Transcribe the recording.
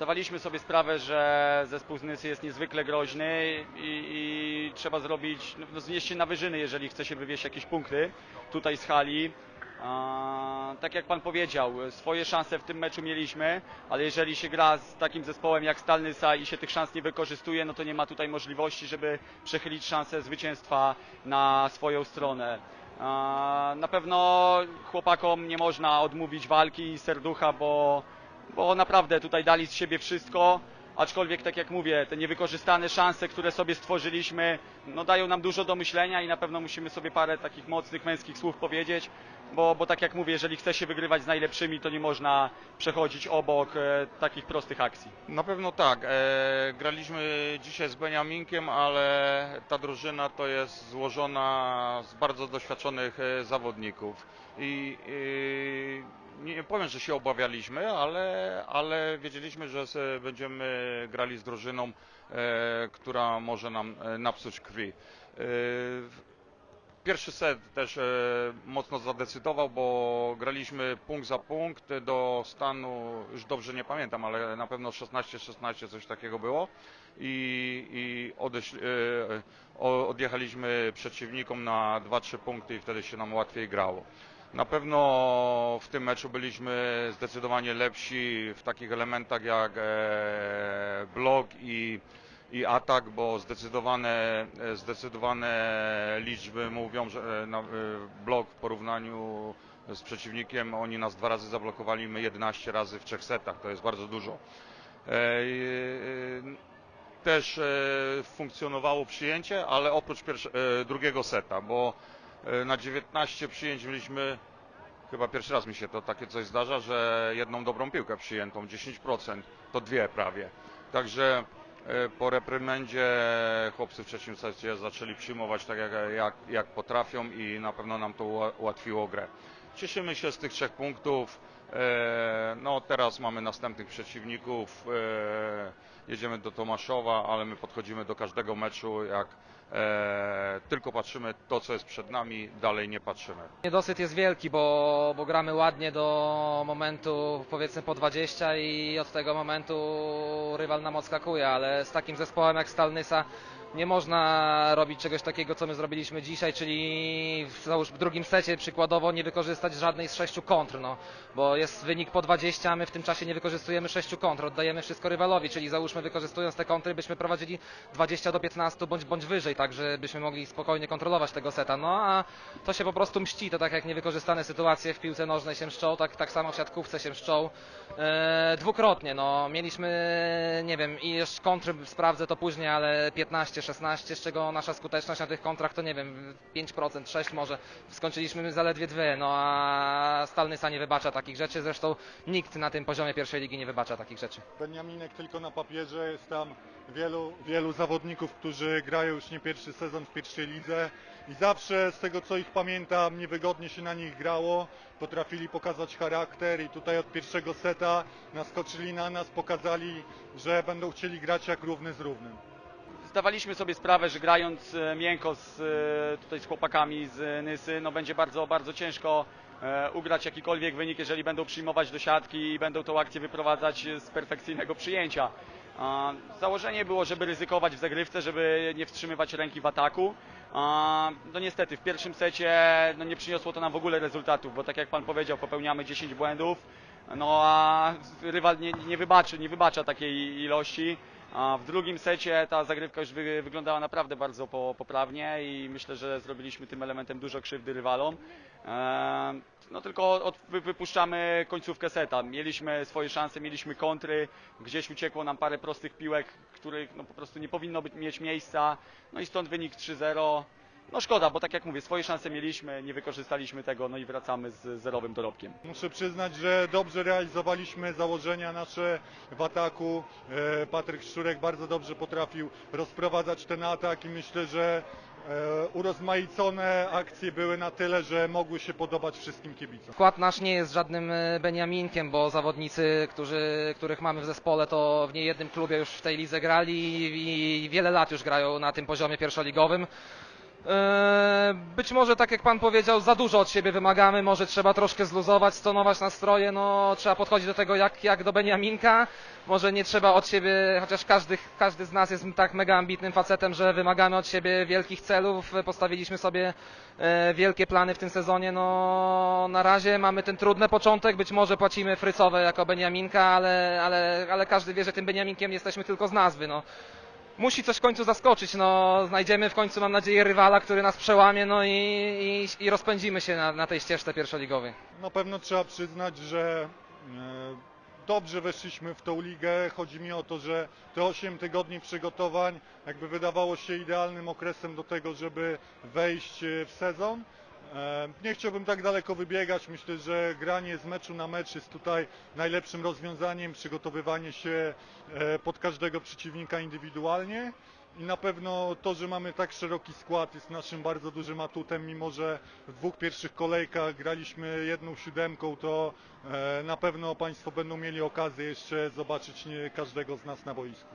Zdawaliśmy sobie sprawę, że zespół z Nysy jest niezwykle groźny i, i trzeba zrobić, no, znieść się na wyżyny, jeżeli chce się wywieźć jakieś punkty tutaj z hali. A, tak jak Pan powiedział, swoje szanse w tym meczu mieliśmy, ale jeżeli się gra z takim zespołem jak Stal Nysa i się tych szans nie wykorzystuje, no to nie ma tutaj możliwości, żeby przechylić szansę zwycięstwa na swoją stronę. A, Na pewno chłopakom nie można odmówić walki i serducha, bo, bo naprawdę tutaj dali z siebie wszystko. Aczkolwiek, tak jak mówię, te niewykorzystane szanse, które sobie stworzyliśmy, no dają nam dużo do myślenia i na pewno musimy sobie parę takich mocnych męskich słów powiedzieć, bo, bo tak jak mówię, jeżeli chce się wygrywać z najlepszymi, to nie można przechodzić obok e, takich prostych akcji. Na pewno tak. E, graliśmy dzisiaj z Beniaminkiem, ale ta drużyna to jest złożona z bardzo doświadczonych e, zawodników. I e, nie powiem, że się obawialiśmy, ale, ale wiedzieliśmy, że będziemy grali z drużyną, e, która może nam e, napsuć krwi. E, Pierwszy set też mocno zadecydował, bo graliśmy punkt za punkt do stanu, już dobrze nie pamiętam, ale na pewno 16-16 coś takiego było i, i odjechaliśmy przeciwnikom na 2-3 punkty i wtedy się nam łatwiej grało. Na pewno w tym meczu byliśmy zdecydowanie lepsi w takich elementach jak e, blok i, i atak, bo zdecydowane, e, zdecydowane liczby mówią, że e, blok w porównaniu z przeciwnikiem, oni nas dwa razy zablokowali, my 11 razy w trzech setach, to jest bardzo dużo. Też funkcjonowało przyjęcie, ale oprócz drugiego seta, bo na 19 przyjęć mieliśmy, chyba pierwszy raz mi się to takie coś zdarza, że jedną dobrą piłkę przyjętą, 10%, to dwie prawie. Także e, po reprymendzie chłopcy w trzecim secie zaczęli przyjmować tak jak, jak, jak potrafią i na pewno nam to ułatwiło grę. Cieszymy się z tych trzech punktów. E, No teraz mamy następnych przeciwników. e, Jedziemy do Tomaszowa, ale my podchodzimy do każdego meczu jak e, tylko patrzymy to, co jest przed nami, dalej nie patrzymy. Niedosyt jest wielki, bo, bo gramy ładnie do momentu powiedzmy po 20 i od tego momentu rywal nam odskakuje, ale z takim zespołem jak Stal Nysa nie można robić czegoś takiego, co my zrobiliśmy dzisiaj, czyli w, załóż w drugim secie przykładowo nie wykorzystać żadnej z sześciu kontr, no, bo jest wynik po 20, a my w tym czasie nie wykorzystujemy sześciu kontr, oddajemy wszystko rywalowi, czyli załóżmy wykorzystując te kontry byśmy prowadzili 20 do 15 bądź, bądź wyżej, tak żebyśmy mogli spokojnie kontrolować tego seta, no a to się po prostu mści, to tak jak niewykorzystane sytuacje w piłce nożnej się mszczą, tak, tak samo w siatkówce się mszczą. E, dwukrotnie, no. Mieliśmy, nie wiem, i jeszcze kontry sprawdzę to później, ale 15-16, z czego nasza skuteczność na tych kontrach to nie wiem, 5%, 6% może, skończyliśmy zaledwie dwie, no a Stalnysa nie wybacza takich rzeczy, zresztą nikt na tym poziomie pierwszej ligi nie wybacza takich rzeczy. Beniaminek tylko na papierze, jest tam wielu, wielu zawodników, którzy grają już nie pierwszy sezon w pierwszej lidze. I zawsze z tego co ich pamiętam niewygodnie się na nich grało, potrafili pokazać charakter i tutaj od pierwszego seta naskoczyli na nas, pokazali, że będą chcieli grać jak równy z równym. Zdawaliśmy sobie sprawę, że grając e, miękko z, e, tutaj z chłopakami z Nysy, no będzie bardzo, bardzo ciężko e, ugrać jakikolwiek wynik, jeżeli będą przyjmować do siatki i będą tą akcję wyprowadzać z perfekcyjnego przyjęcia. Założenie było, żeby ryzykować w zagrywce, żeby nie wstrzymywać ręki w ataku. No niestety w pierwszym secie no nie przyniosło to nam w ogóle rezultatów, bo tak jak Pan powiedział, popełniamy 10 błędów, no a rywal nie, nie, wybaczy, nie wybacza takiej ilości. W drugim secie ta zagrywka już wy, wyglądała naprawdę bardzo po, poprawnie i myślę, że zrobiliśmy tym elementem dużo krzywdy rywalom. Eee, no tylko wypuszczamy końcówkę seta. Mieliśmy swoje szanse, mieliśmy kontry, gdzieś uciekło nam parę prostych piłek, których no, po prostu nie powinno być, mieć miejsca. No i stąd wynik 3-0. No szkoda, bo tak jak mówię, swoje szanse mieliśmy, nie wykorzystaliśmy tego, no i wracamy z zerowym dorobkiem. Muszę przyznać, że dobrze realizowaliśmy założenia nasze w ataku. E, Patryk Szczurek bardzo dobrze potrafił rozprowadzać ten atak i myślę, że e, urozmaicone akcje były na tyle, że mogły się podobać wszystkim kibicom. Skład nasz nie jest żadnym e, Beniaminkiem, bo zawodnicy, którzy, których mamy w zespole, to w niejednym klubie już w tej lidze grali i, i wiele lat już grają na tym poziomie pierwszoligowym. E, Być może, tak jak Pan powiedział, za dużo od siebie wymagamy, może trzeba troszkę zluzować, stonować nastroje, no trzeba podchodzić do tego jak, jak do Beniaminka, może nie trzeba od siebie, chociaż każdy, każdy z nas jest tak mega ambitnym facetem, że wymagamy od siebie wielkich celów, postawiliśmy sobie e, wielkie plany w tym sezonie, no na razie mamy ten trudny początek, być może płacimy frycowe jako Beniaminka, ale, ale, ale każdy wie, że tym Beniaminkiem jesteśmy tylko z nazwy, no musi coś w końcu zaskoczyć. No, znajdziemy w końcu, mam nadzieję, rywala, który nas przełamie no i, i, i rozpędzimy się na, na tej ścieżce pierwszoligowej. Na pewno trzeba przyznać, że e, dobrze weszliśmy w tą ligę. Chodzi mi o to, że te 8 tygodni przygotowań jakby wydawało się idealnym okresem do tego, żeby wejść e, w sezon. E, Nie chciałbym tak daleko wybiegać. Myślę, że granie z meczu na mecz jest tutaj najlepszym rozwiązaniem, przygotowywanie się e, pod każdego przeciwnika indywidualnie. I na pewno to, że mamy tak szeroki skład jest naszym bardzo dużym atutem, mimo że w dwóch pierwszych kolejkach graliśmy jedną siódemką, to e, na pewno Państwo będą mieli okazję jeszcze zobaczyć każdego z nas na boisku.